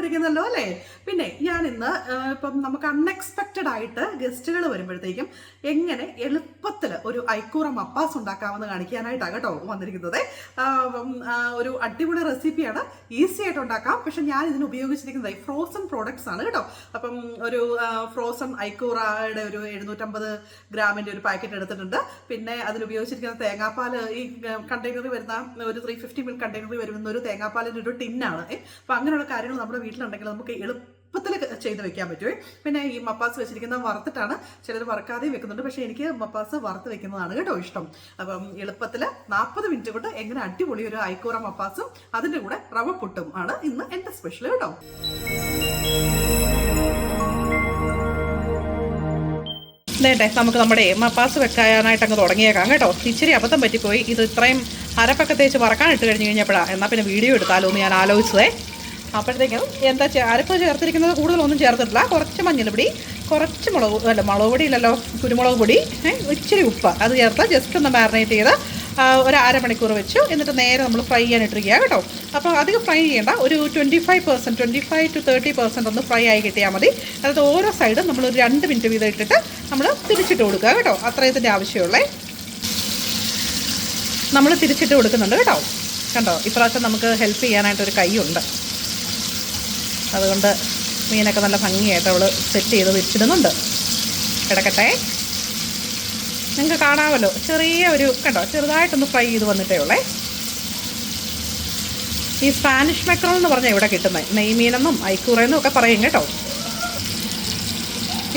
സുഖമായിട്ടിരിക്കുന്നല്ലോ അല്ലേ? പിന്നെ ഞാൻ ഇന്ന് ഇപ്പം നമുക്ക് അൺഎക്സ്പെക്റ്റഡ് ആയിട്ട് ഗസ്റ്റുകൾ വരുമ്പോഴത്തേക്കും എങ്ങനെ എളുപ്പത്തിൽ ഒരു ഐക്കൂറ മപ്പാസ് ഉണ്ടാക്കാമെന്ന് കാണിക്കാനായിട്ടാണ് കേട്ടോ വന്നിരിക്കുന്നത്. ഒരു അടിപൊളി റെസിപ്പിയാണ് ഈസി ആയിട്ട് ഉണ്ടാക്കാം. പക്ഷെ ഞാൻ ഇതിന് ഉപയോഗിച്ചിരിക്കുന്നത് ഫ്രോസൺ പ്രോഡക്ട്സ് ആണ് കേട്ടോ. അപ്പം ഒരു ഫ്രോസൺ ഐക്കൂറയുടെ ഒരു എഴുന്നൂറ്റമ്പത് ഗ്രാമിന്റെ ഒരു പാക്കറ്റ് എടുത്തിട്ടുണ്ട്. പിന്നെ അതിൽ ഉപയോഗിച്ചിരിക്കുന്ന തേങ്ങാപ്പാൽ ഈ കണ്ടെയ്നറിൽ വരുന്ന ഒരു ത്രീ ഫിഫ്റ്റി മിൽ കണ്ടെയ്നറിൽ വരുന്ന ഒരു തേങ്ങാപ്പാലിന്റെ ഒരു ടിന്നാണ് അപ്പം അങ്ങനെയുള്ള കാര്യങ്ങൾ നമ്മുടെ വീട്ടിലുണ്ടെങ്കിൽ നമുക്ക് എളുപ്പത്തിൽ ചെയ്ത് വെക്കാൻ പറ്റുമേ പിന്നെ ഈ മപ്പാസ് വെച്ചിരിക്കുന്ന വറുത്തിട്ടാണ് ചിലർ വറുക്കാതെയും വെക്കുന്നുണ്ട്. പക്ഷേ എനിക്ക് മപ്പാസ് വറുത്ത് വെക്കുന്നതാണ് കേട്ടോ ഇഷ്ടം. അപ്പം എളുപ്പത്തിൽ നാൽപ്പത് മിനിറ്റ് കൊണ്ട് എങ്ങനെ അടിപൊളി ഒരു ഐക്കൂറ മപ്പാസും അതിന്റെ കൂടെ റവ പുട്ടും ആണ് ഇന്ന് എന്റെ സ്പെഷ്യൽ കേട്ടോ. നേട്ടെ നമുക്ക് നമ്മുടെ മപ്പാസ് വെക്കാനായിട്ട് അങ്ങ് തുടങ്ങിയേക്കാം കേട്ടോ. ഇച്ചിരി അബദ്ധം പറ്റിപ്പോയി. ഇത് ഇത്രയും അരപ്പൊക്കെ തേച്ച് വറക്കാൻ ഇട്ട് കഴിഞ്ഞ് കഴിഞ്ഞപ്പോഴാണ് എന്നാൽ പിന്നെ വീഡിയോ എടുത്താലോ എന്ന് ഞാൻ ആലോചിച്ചതേ. അപ്പോഴത്തേക്കും എന്താ അരപ്പ് ചേർത്തിരിക്കുന്നത് കൂടുതലൊന്നും ചേർത്തിട്ടില്ല. കുറച്ച് മഞ്ഞൾപ്പൊടി കുറച്ച് മുളക് അല്ല മുളക് പൊടി ഇല്ലല്ലോ കുരുമുളക് പൊടി ഇച്ചിരി ഉപ്പ്. അത് ചേർത്ത് ജസ്റ്റ് ഒന്ന് മാറിനേറ്റ് ചെയ്ത് ഒരു അരമണിക്കൂർ വെച്ചു. എന്നിട്ട് നേരെ നമ്മൾ ഫ്രൈ ചെയ്യാൻ ഇട്ടിരിക്കുക കേട്ടോ. അപ്പോൾ അധികം ഫ്രൈ ചെയ്യേണ്ട. ഒരു twenty five percent twenty five to thirty percent ഒന്ന് ഫ്രൈ ആയി കിട്ടിയാൽ മതി. അതായത് ഓരോ സൈഡും നമ്മൾ ഒരു രണ്ട് മിനിറ്റ് വീതം ഇട്ടിട്ട് നമ്മൾ തിരിച്ചിട്ട് കൊടുക്കുക കേട്ടോ. അത്രയത്തിന്റെ ആവശ്യമുള്ളേ. നമ്മൾ തിരിച്ചിട്ട് കൊടുക്കുന്നുണ്ട് കേട്ടോ. കണ്ടോ? ഇപ്രാവശ്യം നമുക്ക് ഹെൽപ്പ് ചെയ്യാനായിട്ടൊരു കൈയുണ്ട്. അതുകൊണ്ട് മീനൊക്കെ നല്ല ഭംഗിയായിട്ട് അവൾ സെറ്റ് ചെയ്ത് വെച്ചിടുന്നുണ്ട്. കിടക്കട്ടെ. നിങ്ങൾക്ക് കാണാമല്ലോ. ചെറിയ ഒരു കേട്ടോ ചെറുതായിട്ടൊന്ന് ഫ്രൈ ചെയ്ത് വന്നിട്ടേ ഉള്ളേ. ഈ സ്പാനിഷ് മെക്രോൾ എന്ന് പറഞ്ഞാൽ ഇവിടെ കിട്ടുന്നത് നെയ്മീനെന്നും ഐക്കൂറെന്നും ഒക്കെ പറയും കേട്ടോ.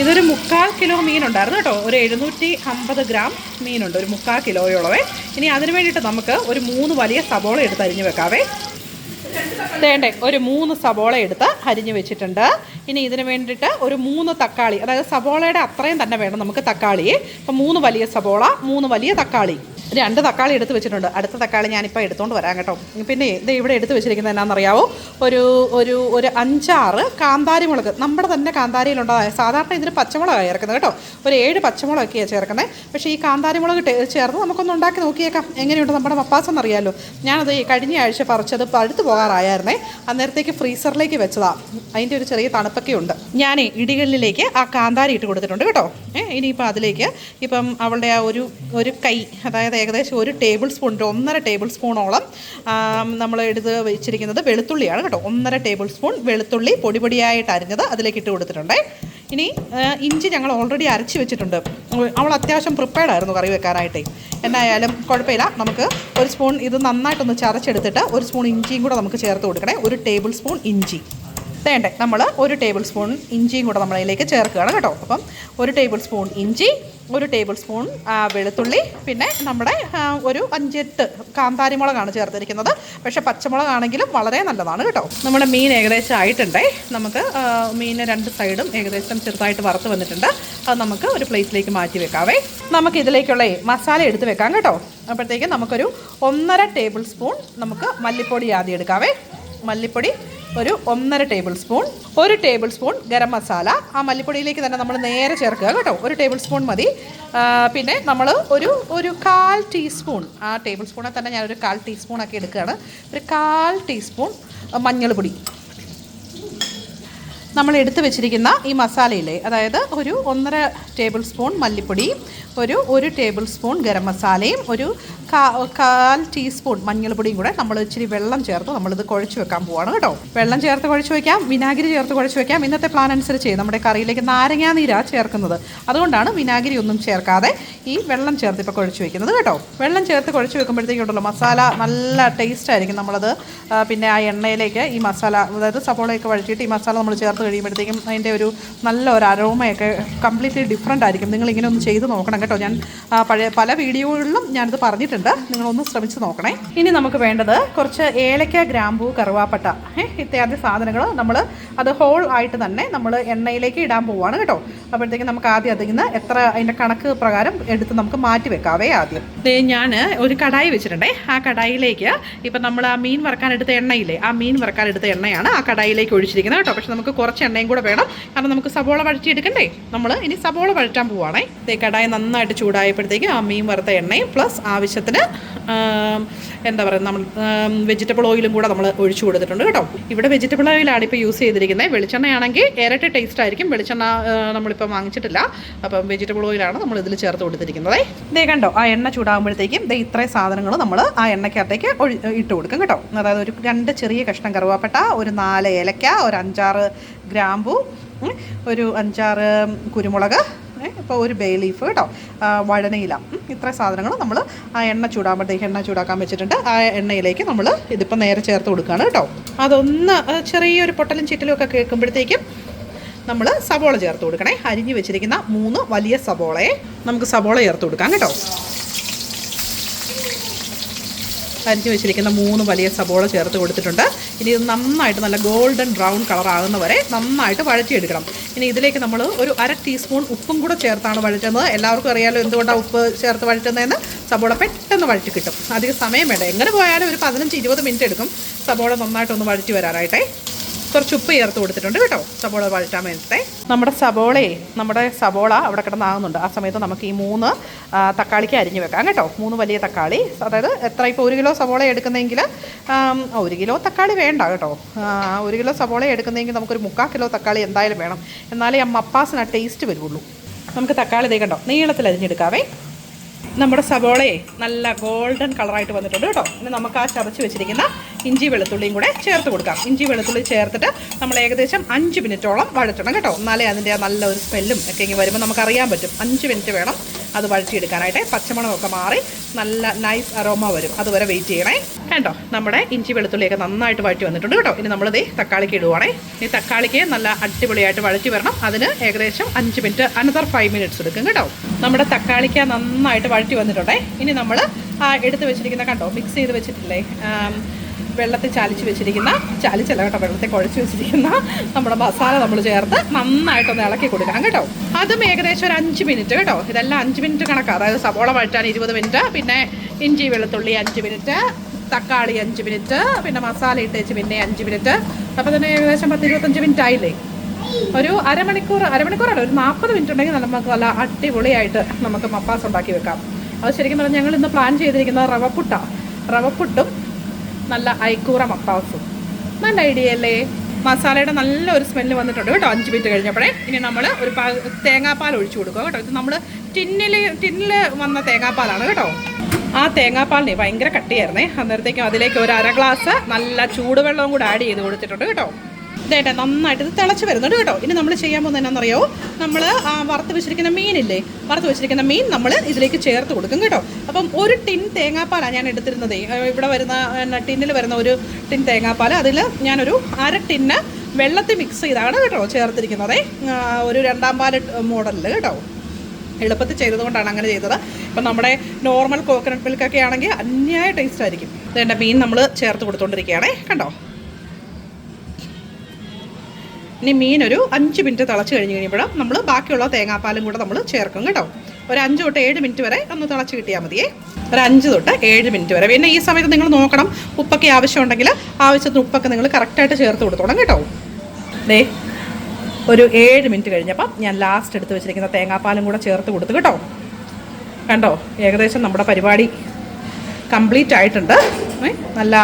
ഇതൊരു മുക്കാൽ കിലോ മീനുണ്ടായിരുന്നു കേട്ടോ. ഒരു എഴുന്നൂറ്റി അമ്പത് ഗ്രാം മീനുണ്ട്. ഒരു മുക്കാൽ കിലോയോളവേ ഇനി അതിന് വേണ്ടിയിട്ട് നമുക്ക് ഒരു മൂന്ന് വലിയ സബോള എടുത്ത് അരിഞ്ഞ് വെക്കാവേ. വേണ്ടേ ഒരു മൂന്ന് സബോള എടുത്ത് അരിഞ്ഞ് വെച്ചിട്ടുണ്ട്. ഇനി ഇതിന് വേണ്ടിയിട്ട് ഒരു മൂന്ന് തക്കാളി അതായത് സബോളയുടെ അത്രയും തന്നെ വേണം നമുക്ക് തക്കാളി. അപ്പം മൂന്ന് വലിയ സബോള മൂന്ന് വലിയ തക്കാളി. രണ്ട് തക്കാളി എടുത്ത് വെച്ചിട്ടുണ്ട്. അടുത്ത തക്കാളി ഞാനിപ്പോൾ എടുത്തുകൊണ്ട് വരാം കേട്ടോ. പിന്നെ ഇത് ഇവിടെ എടുത്ത് വെച്ചിരിക്കുന്നത് എന്നാണെന്നറിയാവോ ഒരു ഒരു ഒരു അഞ്ചാറ് കാന്താരി മുളക്. നമ്മുടെ തന്നെ കാന്താരിയിലുണ്ടായ സാധാരണ ഇതിന് പച്ചമുളകാണ് ചേർക്കുന്നത് കേട്ടോ. ഒരു ഏഴ് പച്ചമുളകൊക്കെയാണ് ചേർക്കുന്നത് പക്ഷേ ഈ കാന്താരി മുളക് ചേർന്ന് നമുക്കൊന്ന് ഉണ്ടാക്കി നോക്കിയേക്കാം. എങ്ങനെയുണ്ട് നമ്മുടെ മപ്പാസ് എന്നറിയാമല്ലോ ഞാനത് കഴിഞ്ഞ ആഴ്ച പറിച്ചത് പഴുത്ത് പോകാറായിരുന്നേ അന്നേരത്തേക്ക് ഫ്രീസറിലേക്ക് വെച്ചതാണ് അതിന്റെ ഒരു ചെറിയ തണുപ്പൊക്കെ ഉണ്ട്. ഞാൻ ഇടികളിലേക്ക് ആ കാന്താരി ഇട്ട് കൊടുത്തിട്ടുണ്ട് കേട്ടോ. ഏ ഇനിയിപ്പോൾ അതിലേക്ക് ഇപ്പം അവളുടെ ആ ഒരു ഒരു കൈ അതായത് ഏകദേശം ഒരു ടേബിൾ സ്പൂൺ ഒന്നര ടേബിൾ സ്പൂണോളം നമ്മൾ എടുത്ത് വെച്ചിരിക്കുന്നത് വെളുത്തുള്ളിയാണ് കേട്ടോ. ഒന്നര ടേബിൾ സ്പൂൺ വെളുത്തുള്ളി പൊടി പൊടിയായിട്ട് അരിഞ്ഞത് അതിലേക്ക് ഇട്ട് കൊടുത്തിട്ടുണ്ട്. ഇനി ഇഞ്ചി ഞങ്ങൾ ഓൾറെഡി അരച്ച് വെച്ചിട്ടുണ്ട്. അവൾ അത്യാവശ്യം പ്രിപ്പയർഡ് ആയിരുന്നു കറി വെക്കാനായിട്ടേ. എന്നായാലും കുഴപ്പമില്ല. നമുക്ക് ഒരു സ്പൂൺ ഇത് നന്നായിട്ടൊന്ന് ചതച്ചെടുത്തിട്ട് ഒരു സ്പൂൺ ഇഞ്ചിയും കൂടെ നമുക്ക് ചേർത്ത് കൊടുക്കണേ. ഒരു ടേബിൾ സ്പൂൺ ഇഞ്ചി. വേണ്ടേ? നമ്മൾ ഒരു ടേബിൾ സ്പൂൺ ഇഞ്ചിയും കൂടെ നമ്മളതിലേക്ക് ചേർക്കുകയാണ് കേട്ടോ. അപ്പം ഒരു ടേബിൾ സ്പൂൺ ഇഞ്ചി ഒരു ടേബിൾ സ്പൂൺ വെളുത്തുള്ളി പിന്നെ നമ്മുടെ ഒരു അഞ്ചെട്ട് കാന്താരി മുളകാണ് ചേർത്തിരിക്കുന്നത്. പക്ഷെ പച്ചമുളകാണെങ്കിലും വളരെ നല്ലതാണ് കേട്ടോ. നമ്മുടെ മീൻ ഏകദേശം ആയിട്ടുണ്ടേ. നമുക്ക് മീൻ രണ്ട് സൈഡും ഏകദേശം ചെറുതായിട്ട് വറുത്ത് വന്നിട്ടുണ്ട്. അത് നമുക്ക് ഒരു പ്ലേറ്റിലേക്ക് മാറ്റി വെക്കാവേ. നമുക്ക് ഇതിലേക്കുള്ള മസാല എടുത്ത് വെക്കാം കേട്ടോ. അപ്പോഴത്തേക്ക് നമുക്കൊരു ഒന്നര ടേബിൾ സ്പൂൺ നമുക്ക് മല്ലിപ്പൊടി ആദ്യം എടുക്കാവേ. മല്ലിപ്പൊടി ഒരു ഒന്നര ടേബിൾ സ്പൂൺ ഒരു ടേബിൾ സ്പൂൺ ഗരം മസാല. ആ മല്ലിപ്പൊടിയിലേക്ക് തന്നെ നമ്മൾ നേരെ ചേർക്കുക കേട്ടോ. ഒരു ടേബിൾ സ്പൂൺ മതി. പിന്നെ നമ്മൾ ഒരു ഒരു കാൽ ടീസ്പൂൺ ആ ടേബിൾ സ്പൂണിൽ തന്നെ ഞാനൊരു കാൽ ടീസ്പൂണൊക്കെ എടുക്കുകയാണ്. ഒരു കാൽ ടീസ്പൂൺ മഞ്ഞൾപ്പൊടി. നമ്മൾ എടുത്തു വെച്ചിരിക്കുന്ന ഈ മസാലയില്ലേ അതായത് ഒരു ഒന്നര ടേബിൾ സ്പൂൺ മല്ലിപ്പൊടി ഒരു ഒരു ടേബിൾ സ്പൂൺ ഗരം മസാലയും ഒരു കാൽ ടീസ്പൂൺ മഞ്ഞൾപ്പൊടിയും കൂടെ നമ്മൾ ഇച്ചിരി വെള്ളം ചേർത്ത് നമ്മളിത് കുഴച്ച് വെക്കാൻ പോവാണ് കേട്ടോ. വെള്ളം ചേർത്ത് കുഴച്ച് വെക്കാം വിനാഗിരി ചേർത്ത് കുഴച്ച് വെക്കാം. ഇന്നത്തെ പ്ലാൻ അനുസരിച്ച് നമ്മുടെ കറിയിലേക്ക് നാരങ്ങാ നീരാണ് ചേർക്കുന്നത്. അതുകൊണ്ടാണ് വിനാഗിരി ഒന്നും ചേർക്കാതെ ഈ വെള്ളം ചേർത്ത് ഇപ്പോൾ കുഴച്ച് വെക്കുന്നത് കേട്ടോ. വെള്ളം ചേർത്ത് കുഴച്ച് വെക്കുമ്പോഴത്തേക്കുണ്ടല്ലോ മസാല നല്ല ടേസ്റ്റ് ആയിരിക്കും നമ്മളത് പിന്നെ ആ എണ്ണയിലേക്ക് ഈ മസാല അതായത് സപ്പോളയൊക്കെ വഴറ്റിയിട്ട് ഈ മസാല നമ്മൾ ചേർത്ത് കഴിയുമ്പോഴത്തേക്കും അതിന്റെ ഒരു നല്ല ഒരു അരോമയൊക്കെ കംപ്ലീറ്റ്ലി ഡിഫറെന്റ് ആയിരിക്കും. നിങ്ങൾ ഇങ്ങനെ ഒന്ന് ചെയ്ത് നോക്കണം കേട്ടോ. ഞാൻ പഴയ പല വീഡിയോകളിലും ഞാനിത് പറഞ്ഞിട്ടുണ്ട്. നിങ്ങളൊന്ന് ശ്രമിച്ച് നോക്കണേ. ഇനി നമുക്ക് വേണ്ടത് കുറച്ച് ഏലക്ക ഗ്രാമ്പൂ കറുവാപ്പട്ട ഇത്യാദി സാധനങ്ങൾ നമ്മൾ അത് ഹോൾ ആയിട്ട് തന്നെ നമ്മൾ എണ്ണയിലേക്ക് ഇടാൻ പോവുകയാണ് കേട്ടോ. അപ്പോഴത്തേക്കും നമുക്ക് ആദ്യം അതിൽ നിന്ന് എത്ര അതിന്റെ കണക്ക് പ്രകാരം എടുത്ത് നമുക്ക് മാറ്റി വെക്കാവേ ആദ്യം. ഞാൻ ഒരു കടായി വെച്ചിട്ടുണ്ടേ. ആ കടായിലേക്ക് ഇപ്പം നമ്മൾ ആ മീൻ വറക്കാൻ എടുത്ത എണ്ണയില്ലേ ആ മീൻ വറക്കാൻ എടുത്ത എണ്ണയാണ് ആ കടായിലേക്ക് ഒഴിച്ചിരിക്കുന്നത് കേട്ടോ. പക്ഷെ നമുക്ക് കുറച്ച് കുറച്ച് എണ്ണയും കൂടെ വേണം. കാരണം നമുക്ക് സബോള വഴറ്റിയെടുക്കണ്ടേ? നമ്മൾ ഇനി സബോള വഴറ്റാൻ പോവുകയാണേ ഇതേ കടായി നന്നായിട്ട് ചൂടായപ്പോഴത്തേക്ക് ആ മീൻ വറുത്ത എണ്ണയും പ്ലസ് ആവശ്യത്തിന് എന്താ പറയുക നമ്മൾ വെജിറ്റബിൾ ഓയിലും കൂടെ നമ്മൾ ഒഴിച്ചു കൊടുത്തിട്ടുണ്ട് കേട്ടോ. ഇവിടെ വെജിറ്റബിൾ ഓയിലാണ് ഇപ്പോൾ യൂസ് ചെയ്തിരിക്കുന്നത്. വെളിച്ചെണ്ണയാണെങ്കിൽ ഇരട്ടി ടേസ്റ്റ് ആയിരിക്കും. വെളിച്ചെണ്ണ നമ്മളിപ്പോൾ വാങ്ങിച്ചിട്ടില്ല. അപ്പം വെജിറ്റബിൾ ഓയിലാണ് നമ്മൾ ഇതിൽ ചേർത്ത് കൊടുത്തിരിക്കുന്നത്. ഇതേ കണ്ടോ ആ എണ്ണ ചൂടാകുമ്പോഴത്തേക്കും ഇതേ ഇത്രയും സാധനങ്ങൾ നമ്മൾ ആ എണ്ണയ്ക്കകത്തേക്ക് ഇട്ട് കൊടുക്കും കേട്ടോ. അതായത് ഒരു രണ്ട് ചെറിയ കഷ്ണം കറുവാപ്പട്ട ഒരു നാല് ഏലക്ക ഒരു അഞ്ചാറ് ഗ്രാമ്പു ഒരു അഞ്ചാറ് കുരുമുളക് ഇപ്പോൾ ഒരു ബേ ലീഫ് കേട്ടോ. വഴനയില ഇത്ര സാധനങ്ങൾ നമ്മൾ ആ എണ്ണ ചൂടാകുമ്പോഴത്തേക്ക് എണ്ണ ചൂടാക്കാൻ വെച്ചിട്ടുണ്ട്. ആ എണ്ണയിലേക്ക് നമ്മൾ ഇതിപ്പോൾ നേരെ ചേർത്ത് കൊടുക്കുകയാണ് കേട്ടോ. അതൊന്ന് ചെറിയൊരു പൊട്ടലും ചിറ്റലും ഒക്കെ കേൾക്കുമ്പോഴത്തേക്കും നമ്മൾ സബോള ചേർത്ത് കൊടുക്കണേ. അരിഞ്ഞു വെച്ചിരിക്കുന്ന മൂന്ന് വലിയ സബോളയെ നമുക്ക് സബോള ചേർത്ത് കൊടുക്കാം കേട്ടോ. അരിഞ്ഞു വെച്ചിരിക്കുന്ന മൂന്ന് വലിയ സബോള ചേർത്ത് കൊടുത്തിട്ടുണ്ട്. ഇനി ഇത് നന്നായിട്ട് നല്ല ഗോൾഡൻ ബ്രൗൺ കളർ ആകുന്ന വരെ നന്നായിട്ട് വഴറ്റിയെടുക്കണം. ഇനി ഇതിലേക്ക് നമ്മൾ ഒരു അര ടീസ്പൂൺ ഉപ്പും കൂടെ ചേർത്താണ് വഴറ്റുന്നത്. എല്ലാവർക്കും അറിയാലോ എന്തുകൊണ്ടാണ് ഉപ്പ് ചേർത്ത് വഴറ്റുന്നതെന്ന്? സബോള പെട്ടെന്ന് വഴറ്റി കിട്ടും. അധികം സമയം വേണ്ട. എങ്ങനെ പോയാലും ഒരു പതിനഞ്ച് ഇരുപത് മിനിറ്റ് എടുക്കും. സബോള നന്നായിട്ടൊന്ന് വഴറ്റി വരാനായിട്ടേ. കുറച്ച് ഉപ്പ് ചേർത്ത് കൊടുത്തിട്ടുണ്ട് കേട്ടോ. സബോള വഴറ്റാൻ വേണ്ടിയിട്ടേ നമ്മുടെ സബോളയെ നമ്മുടെ സബോള അവിടെ കിടന്നാകുന്നുണ്ട്. ആ സമയത്ത് നമുക്ക് ഈ മൂന്ന് തക്കാളിക്ക് അരിഞ്ഞ് വെക്കാം കേട്ടോ. മൂന്ന് വലിയ തക്കാളി. അതായത് എത്ര ഇപ്പോൾ ഒരു കിലോ സബോള എടുക്കുന്നെങ്കിൽ ആം, ഒരു കിലോ തക്കാളി വേണ്ട കേട്ടോ. ഒരു കിലോ സബോള എടുക്കുന്നെങ്കിൽ നമുക്കൊരു മുക്കാൽ കിലോ തക്കാളി എന്തായാലും വേണം. എന്നാലേ ആ മപ്പാസിന് ആ ടേസ്റ്റ് വരുള്ളൂ. നമുക്ക് തക്കാളി ഇതേ കണ്ടോ. നീളത്തിൽ അരിഞ്ഞെടുക്കാവേ. നമ്മുടെ സബോളയെ നല്ല ഗോൾഡൻ കളറായിട്ട് വന്നിട്ടുണ്ട് കേട്ടോ. ഇനി നമുക്ക് ആ ചതച്ച് വെച്ചിരിക്കുന്ന ഇഞ്ചി വെളുത്തുള്ളിയും കൂടെ ചേർത്ത് കൊടുക്കാം. ഇഞ്ചി വെളുത്തുള്ളി ചേർത്തിട്ട് നമ്മൾ ഏകദേശം അഞ്ച് മിനിറ്റോളം വഴറ്റണം കേട്ടോ. എന്നാലേ അതിന്റെ നല്ല ഒരു സ്മെല്ലും ഒക്കെ ഇങ്ങനെ വരുമ്പോൾ നമുക്കറിയാൻ പറ്റും. അഞ്ച് മിനിറ്റ് വേണം അത് വഴറ്റിയെടുക്കാനായിട്ട്. പച്ചമുളകൊക്കെ മാറി നല്ല നൈസ് അറോമ വരും. അതുവരെ വെയിറ്റ് ചെയ്യണേ. കേട്ടോ നമ്മുടെ ഇഞ്ചി വെളുത്തുള്ളിയൊക്കെ നന്നായിട്ട് വഴറ്റി വന്നിട്ടുണ്ട് കേട്ടോ. ഇനി നമ്മളിത് തക്കാളിക്ക് ഇടുവാണേ. ഈ തക്കാളിക്ക് നല്ല അടിപൊളിയായിട്ട് വഴറ്റി വരണം. അതിന് ഏകദേശം അഞ്ച് മിനിറ്റ് അനദർ ഫൈവ് മിനിറ്റ്സ് എടുക്കും കേട്ടോ. നമ്മുടെ തക്കാളിക്ക് നന്നായിട്ട് വഴറ്റി വന്നിട്ടുണ്ടേ. ഇനി നമ്മൾ എടുത്ത് വെച്ചിരിക്കുന്ന കണ്ടോ? മിക്സ് ചെയ്ത് വെച്ചിട്ടില്ലേ? വെള്ളത്തിൽ ചാലിച്ച് വെച്ചിരിക്കുന്ന ചാലിച്ചല്ല കേട്ടോ വെള്ളത്തിൽ കുഴച്ച് വെച്ചിരിക്കുന്ന നമ്മുടെ മസാല നമ്മൾ ചേർത്ത് നന്നായിട്ടൊന്ന് ഇളക്കി കൊടുക്കണം കേട്ടോ. അതും ഏകദേശം ഒരു അഞ്ച് മിനിറ്റ് കേട്ടോ. ഇതെല്ലാം അഞ്ച് മിനിറ്റ് കണക്കാണ് അതായത് സവോള വഴറ്റാൻ ഇരുപത് മിനിറ്റ് പിന്നെ ഇഞ്ചി വെളുത്തുള്ളി അഞ്ച് മിനിറ്റ് തക്കാളി അഞ്ച് മിനിറ്റ് പിന്നെ മസാല ഇട്ടേച്ച് പിന്നെ അഞ്ച് മിനിറ്റ്. അപ്പോൾ തന്നെ ഏകദേശം പത്ത് ഇരുപത്തഞ്ച് മിനിറ്റ് ആയില്ലേ? ഒരു അരമണിക്കൂർ അരമണിക്കൂറല്ല ഒരു നാൽപ്പത് മിനിറ്റ് ഉണ്ടെങ്കിൽ നമുക്ക് നല്ല അടിപൊളിയായിട്ട് നമുക്ക് മപ്പാസ് ഉണ്ടാക്കി വെക്കാം. അത് ശരിക്കും പറഞ്ഞാൽ ഞങ്ങൾ ഇന്ന് പ്ലാൻ ചെയ്തിരിക്കുന്നത് റവപ്പുട്ടാണ് റവപ്പുട്ടും നല്ല ഐക്കൂറ മപ്പാസും നല്ല ഐഡിയ അല്ലേ? മസാലയുടെ നല്ല ഒരു സ്മെല്ല് വന്നിട്ടുണ്ട് കേട്ടോ അഞ്ച് മിനിറ്റ് കഴിഞ്ഞപ്പോഴേ. ഇനി നമ്മൾ ഒരു പാ തേങ്ങാപ്പാൽ ഒഴിച്ചു കൊടുക്കുക കേട്ടോ. ഇത് നമ്മൾ ടിന്നിൽ ടിന്നിൽ വന്ന തേങ്ങാപ്പാലാണ് കേട്ടോ. ആ തേങ്ങാപ്പാലിനെ ഭയങ്കര കട്ടിയായിരുന്നേ. അന്നേരത്തേക്കും അതിലേക്ക് ഒരു അര ഗ്ലാസ് നല്ല ചൂടുവെള്ളവും കൂടി ആഡ് ചെയ്ത് കൊടുത്തിട്ടുണ്ട് കേട്ടോ. ഇതേട്ടെ നന്നായിട്ട് ഇത് തിളച്ച് വരുന്നുണ്ട് കേട്ടോ ഇനി നമ്മൾ ചെയ്യാൻ പോകുന്നത് എന്നാണെന്നറിയോ നമ്മൾ വറുത്ത് വെച്ചിരിക്കുന്ന മീനില്ലേ വറുത്ത് വെച്ചിരിക്കുന്ന മീൻ നമ്മൾ ഇതിലേക്ക് ചേർത്ത് കൊടുക്കും കേട്ടോ. അപ്പം ഒരു ടിൻ തേങ്ങാപ്പാലാണ് ഞാൻ എടുത്തിരുന്നത്. ഇവിടെ വരുന്ന ടിന്നിൽ വരുന്ന ഒരു ടിൻ തേങ്ങാപ്പാൽ അതിൽ ഞാനൊരു അര ടിന്ന് വെള്ളത്തിൽ മിക്സ് ചെയ്താണ് കേട്ടോ ചേർത്തിരിക്കുന്നത്. ഒരു രണ്ടാം പാൽ മോഡലിൽ കേട്ടോ. എളുപ്പത്തിൽ ചെയ്തതുകൊണ്ടാണ് അങ്ങനെ ചെയ്തത്. ഇപ്പം നമ്മുടെ നോർമൽ കോക്കനട്ട് മിൽക്കൊക്കെ ആണെങ്കിൽ അന്യായ ടേസ്റ്റ് ആയിരിക്കും. ഇതെന്റെ മീൻ നമ്മൾ ചേർത്ത് കൊടുത്തോണ്ടിരിക്കുകയാണേ കണ്ടോ? ഇനി മീൻ ഒരു അഞ്ച് മിനിറ്റ് തിളച്ച് കഴിഞ്ഞ് കഴിയുമ്പോൾ നമ്മൾ ബാക്കിയുള്ള തേങ്ങാപ്പാലും കൂടെ നമ്മൾ ചേർക്കും കേട്ടോ. ഒരു അഞ്ച് തൊട്ട് ഏഴ് മിനിറ്റ് വരെ ഒന്ന് തിളച്ച് കിട്ടിയാൽ മതിയേ. ഒരു അഞ്ച് തൊട്ട് ഏഴ് മിനിറ്റ് വരെ. പിന്നെ ഈ സമയത്ത് നിങ്ങൾ നോക്കണം ഉപ്പൊക്കെ ആവശ്യമുണ്ടെങ്കിൽ ആവശ്യത്തിന് ഉപ്പൊക്കെ നിങ്ങൾ കറക്റ്റായിട്ട് ചേർത്ത് കൊടുത്തോണം കേട്ടോ. ദേ ഒരു ഏഴ് മിനിറ്റ് കഴിഞ്ഞപ്പം ഞാൻ ലാസ്റ്റ് എടുത്ത് വെച്ചിരിക്കുന്ന തേങ്ങാപ്പാലും കൂടെ ചേർത്ത് കൊടുത്ത് കേട്ടോ. കണ്ടോ? ഏകദേശം നമ്മുടെ പരിപാടി കംപ്ലീറ്റ് ആയിട്ടുണ്ട്. നല്ല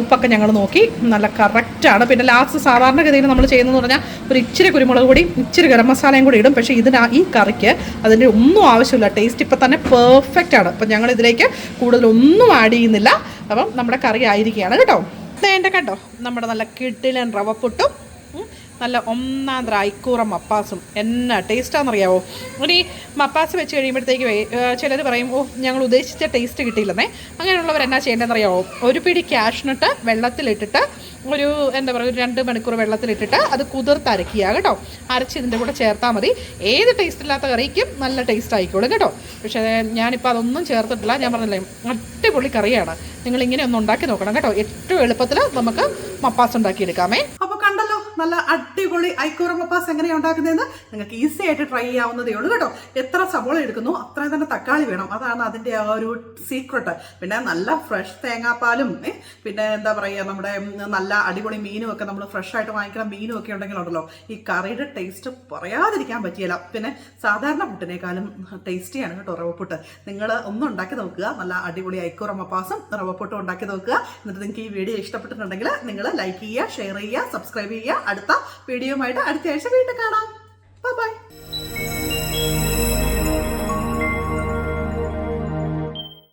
ഉപ്പൊക്കെ ഞങ്ങൾ നോക്കി. നല്ല കറക്റ്റാണ് പിന്നെ ലാസ്റ്റ് സാധാരണഗതിയിൽ നമ്മൾ ചെയ്യുന്നതെന്ന് പറഞ്ഞാൽ ഒരു ഇച്ചിരി കുരുമുളക് കൂടി ഇച്ചിരി ഗരം മസാലയും കൂടി ഇടും. പക്ഷേ ഇതിന് ഈ കറിക്ക് അതിന്റെ ഒന്നും ആവശ്യമില്ല. ടേസ്റ്റ് ഇപ്പം തന്നെ പെർഫെക്റ്റ് ആണ്. അപ്പം ഞങ്ങൾ ഇതിലേക്ക് കൂടുതലൊന്നും ആഡ് ചെയ്യുന്നില്ല. അപ്പം നമ്മുടെ കറി ആയിരിക്കുകയാണ് കേട്ടോ. വേണ്ട കേട്ടോ നമ്മുടെ നല്ല കിട്ടിലൻ റവപ്പുട്ടും നല്ല ഒന്നാം ദ്രായിക്കൂറ മപ്പാസും. എന്നാ ടേസ്റ്റാണെന്നറിയാവോ ഇനി മപ്പാസ് വെച്ച് കഴിയുമ്പോഴത്തേക്ക് ചിലർ പറയും ഓ ഞങ്ങൾ ഉദ്ദേശിച്ച ടേസ്റ്റ് കിട്ടിയില്ലെന്നേ. അങ്ങനെയുള്ളവർ എന്നാ ചെയ്യേണ്ടതെന്നറിയാവോ? ഒരു പിടി ക്യാഷ്നട്ട് വെള്ളത്തിലിട്ടിട്ട് ഒരു എന്താ പറയുക ഒരു രണ്ട് മണിക്കൂർ വെള്ളത്തിലിട്ടിട്ട് അത് കുതിർത്തരക്കുക കേട്ടോ. അരച്ച് ഇതിന്റെ കൂടെ ചേർത്താൽ മതി. ഏത് ടേസ്റ്റ് ഇല്ലാത്ത കറിക്കും നല്ല ടേസ്റ്റ് ആയിക്കോളും കേട്ടോ. പക്ഷേ ഞാനിപ്പോൾ അതൊന്നും ചേർത്തിട്ടില്ല. ഞാൻ പറഞ്ഞില്ലേ അടിപൊളി കറിയാണ്. നിങ്ങൾ ഇങ്ങനെ ഒന്ന് ഉണ്ടാക്കി നോക്കണം കേട്ടോ. ഏറ്റവും എളുപ്പത്തിൽ നമുക്ക് മപ്പാസ് ഉണ്ടാക്കിയെടുക്കാമേ. നല്ല അടിപൊളി ഐക്കോറമ്മ മപ്പാസ് എങ്ങനെയാണ് ഉണ്ടാക്കുന്നതെന്ന് നിങ്ങൾക്ക് ഈസി ആയിട്ട് ട്രൈ ചെയ്യാവുന്നതേ ഉള്ളൂ കേട്ടോ. എത്ര സബോള എടുക്കുന്നു അത്രയും തന്നെ തക്കാളി വേണം. അതാണ് അതിന്റെ ആ ഒരു സീക്രട്ട് പിന്നെ നല്ല ഫ്രഷ് തേങ്ങാപ്പാലും പിന്നെ എന്താ പറയുക നമ്മുടെ നല്ല അടിപൊളി മീനും ഒക്കെ നമ്മൾ ഫ്രഷ് ആയിട്ട് വാങ്ങിക്കുന്ന മീനും ഒക്കെ ഉണ്ടെങ്കിലുണ്ടല്ലോ ഈ കറിയുടെ ടേസ്റ്റ് പറയാതിരിക്കാൻ പറ്റിയല്ല പിന്നെ സാധാരണ പുട്ടിനേക്കാളും ടേസ്റ്റിയാണ് കേട്ടോ റവപ്പുട്ട്. നിങ്ങൾ ഒന്ന് ഉണ്ടാക്കി നോക്കുക. നല്ല അടിപൊളി ഐക്കൂറ മപ്പാസും റവപ്പുട്ടും ഉണ്ടാക്കി നോക്കുക. എന്നിട്ട് നിങ്ങൾക്ക് ഈ വീഡിയോ ഇഷ്ടപ്പെട്ടിട്ടുണ്ടെങ്കിൽ നിങ്ങൾ ലൈക്ക് ചെയ്യുക ഷെയർ ചെയ്യുക സബ്സ്ക്രൈബ് ചെയ്യുക. അടുത്ത വീഡിയോയുമായിട്ട് അടുത്ത ആഴ്ച വീണ്ടും കാണാം. ബൈ